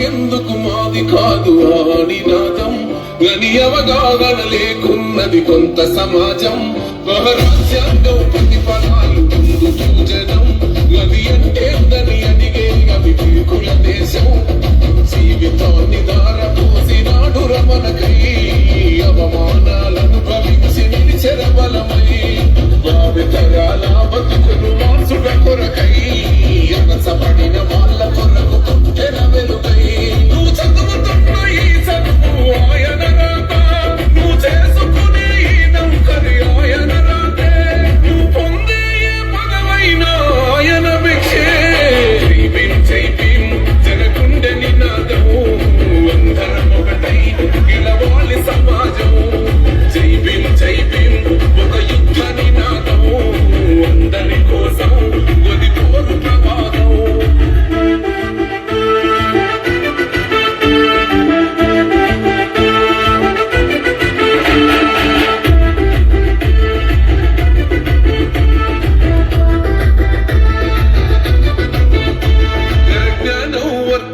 నాకెందుకు మాది కాదు ఆడినాదం గని అవగాహన లేకున్నది కొంత సమాజం. రాజ్యాంగం ప్రతిఫలా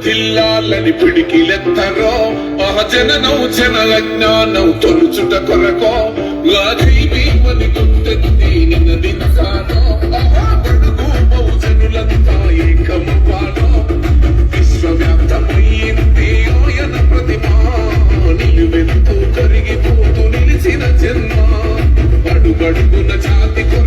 జిల్లాలని పిడికిలెత్తరో. ఆ జననం జనల జ్ఞానం తొలుచుట కొరకో. గాజీమని గుండెత్తి నిన్నదించానో బడుగు బహుజనులంతా ఏకమవ్వాలో విశ్వవ్యాప్తమైంది ఆయన ప్రతిమ. నిలువెత్తు కరిగిపోతూ నిలిచిన జన్మ. అడుగడుగున జాతి కొర